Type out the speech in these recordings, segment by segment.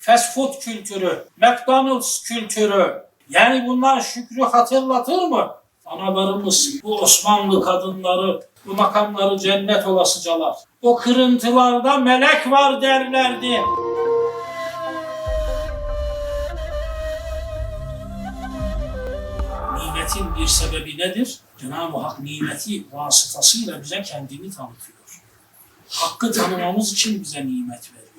fast food kültürü, McDonald's kültürü. Yani bunlar şükrü hatırlatır mı? Analarımız bu Osmanlı kadınları, bu makamları cennet olasıcalar. O kırıntılarda melek var derlerdi. Nimetin bir sebebi nedir? Cenab-ı Hak nimeti vasıtasıyla bize kendini tanıtıyor. Hakkı tanımamız için bize nimet veriyor.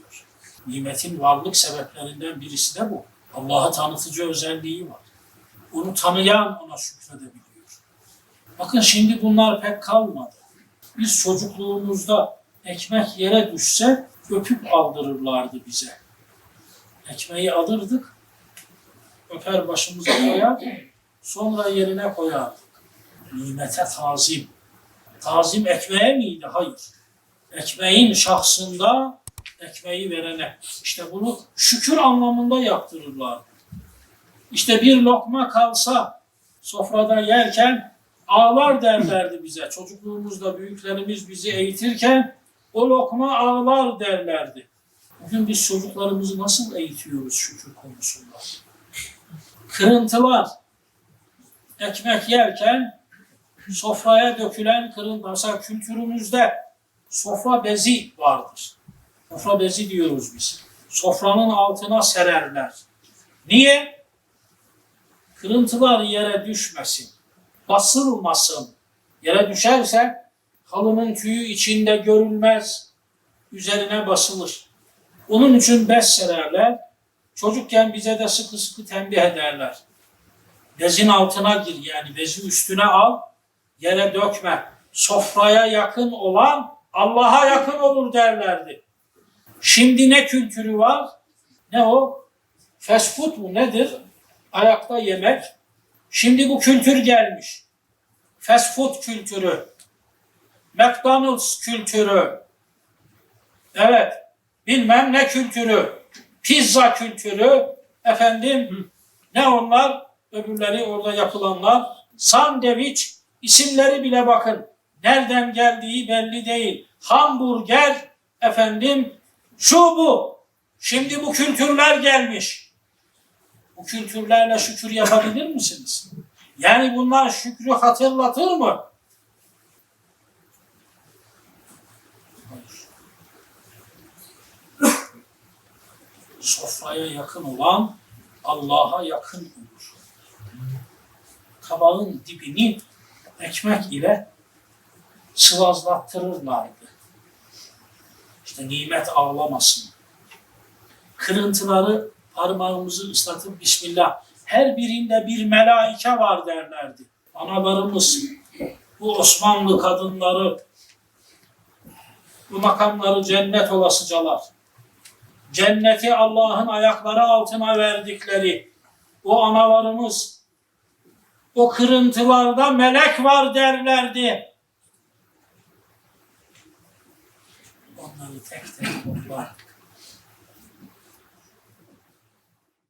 Nimetin varlık sebeplerinden birisi de bu. Allah'ı tanıtıcı özelliği var. Onu tanıyan ona şükredebiliyor. Bakın şimdi bunlar pek kalmadı. Biz çocukluğumuzda ekmek yere düşse öpüp aldırırlardı bize. Ekmeği alırdık, öper başımıza koyar, sonra yerine koyardık. Nimete tazim. Tazim ekmeğe miydi? Hayır. Ekmeğin şahsında ekmeği verene. İşte bunu şükür anlamında yaptırırlar. İşte bir lokma kalsa sofrada yerken ağlar derlerdi bize. Çocukluğumuzda büyüklerimiz bizi eğitirken o lokma ağlar derlerdi. Bugün biz çocuklarımızı nasıl eğitiyoruz şükür konusunda? Kırıntılar. Ekmek yerken sofraya dökülen kırıntı. Mesela kültürümüzde sofra bezi vardır. Sofra bezi diyoruz biz. Sofranın altına sererler. Niye? Kırıntılar yere düşmesin. Basılmasın. Yere düşerse halının tüyü içinde görülmez. Üzerine basılır. Onun için bez sererler. Çocukken bize de sıkı sıkı tembih ederler. Bezin altına gir yani bezi üstüne al, yere dökme. Sofraya yakın olan Allah'a yakın olur derlerdi. Şimdi ne kültürü var? Ne o? Fast food mu nedir? Ayakta yemek. Şimdi bu kültür gelmiş. Fast food kültürü. McDonald's kültürü. Evet. Bilmem ne kültürü. Pizza kültürü. Efendim ne onlar? Öbürleri orada yapılanlar. Sandviç isimleri bile bakın. Nereden geldiği belli değil. Hamburger efendim şu bu. Şimdi bu kültürler gelmiş. Bu kültürlerle şükür yapabilir misiniz? Yani bunlar şükrü hatırlatır mı? Sofraya yakın olan Allah'a yakın olur. Tabağın dibini ekmek ile sıvazlattırırlardı. İşte nimet ağlamasın. Kırıntıları parmağımızı ıslatıp Bismillah. Her birinde bir melaike var derlerdi. Analarımız, bu Osmanlı kadınları, bu makamları cennet olasıcalar. Cenneti Allah'ın ayakları altına verdikleri o analarımız, o kırıntılarda melek var derlerdi. texten och bara